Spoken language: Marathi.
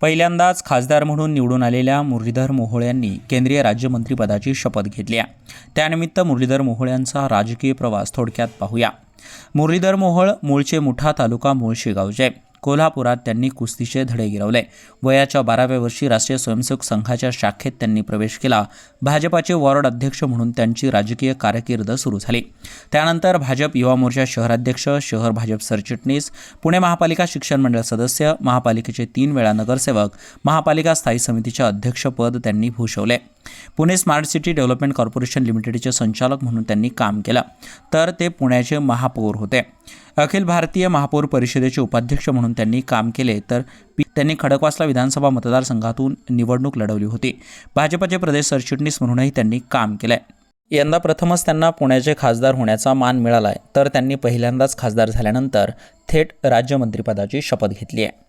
पहिल्यांदाच खासदार म्हणून निवडून आलेल्या मुरलीधर मोहोळ यांनी केंद्रीय राज्यमंत्रीपदाची शपथ घेतली आहे. त्यानिमित्त मुरलीधर मोहोळ यांचा राजकीय प्रवास थोडक्यात पाहूया. मुरलीधर मोहोळ मूळचे मुठा तालुका मुळशी गावचे. कोल्हापुरात त्यांनी कुस्तीचे धडे गिरवले. वयाच्या बाराव्या वर्षी राष्ट्रीय स्वयंसेवक संघाच्या शाखेत त्यांनी प्रवेश केला. भाजपाचे वॉर्ड अध्यक्ष म्हणून त्यांची राजकीय कारकीर्द सुरू झाली. त्यानंतर भाजप युवा मोर्चा शहराध्यक्ष शहर भाजप सरचिटणीस पुणे महापालिका शिक्षण मंडळ सदस्य महापालिकेचे तीन वेळा नगरसेवक महापालिका स्थायी समितीचे अध्यक्षपद त्यांनी भूषवले. Pune smart city development corporation लिमिटेडचे संचालक म्हणून त्यांनी काम केलं. तर ते पुण्याचे महापौर होते. अखिल भारतीय महापौर परिषदेचे उपाध्यक्ष म्हणून त्यांनी काम केले तर त्यांनी खडकवासला विधानसभा मतदारसंघातून निवडणूक लढवली होती. भाजपचे प्रदेश सरचिटणीस म्हणूनही त्यांनी काम केलंय. यंदा प्रथमच त्यांना पुण्याचे खासदार होण्याचा मान मिळाला आहे तर त्यांनी पहिल्यांदाच खासदार झाल्यानंतर थेट राज्यमंत्रीपदाची शपथ घेतली आहे